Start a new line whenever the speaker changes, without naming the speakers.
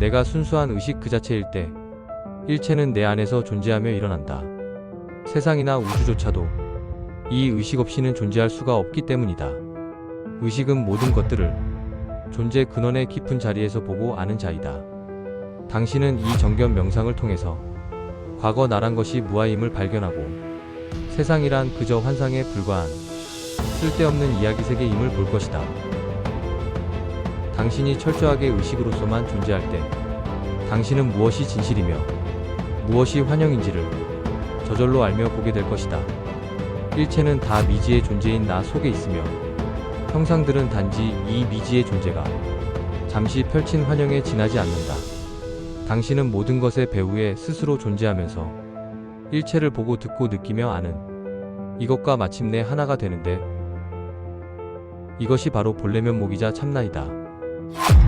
내가 순수한 의식 그 자체일 때 일체는 내 안에서 존재하며 일어난다. 세상이나 우주조차도 이 의식 없이는 존재할 수가 없기 때문이다. 의식은 모든 것들을 존재 근원의 깊은 자리에서 보고 아는 자이다. 당신은 이 정견 명상을 통해서 과거 나란 것이 무아임을 발견하고 세상이란 그저 환상에 불과한 쓸데없는 이야기 세계임을 볼 것이다. 당신이 철저하게 의식으로서만 존재할 때 당신은 무엇이 진실이며 무엇이 환영인지를 저절로 알며 보게 될 것이다. 일체는 다 미지의 존재인 나 속에 있으며 형상들은 단지 이 미지의 존재가 잠시 펼친 환영에 지나지 않는다. 당신은 모든 것의 배후에 스스로 존재하면서 일체를 보고 듣고 느끼며 아는 이것과 마침내 하나가 되는데 이것이 바로 본래 면목이자 참나이다. you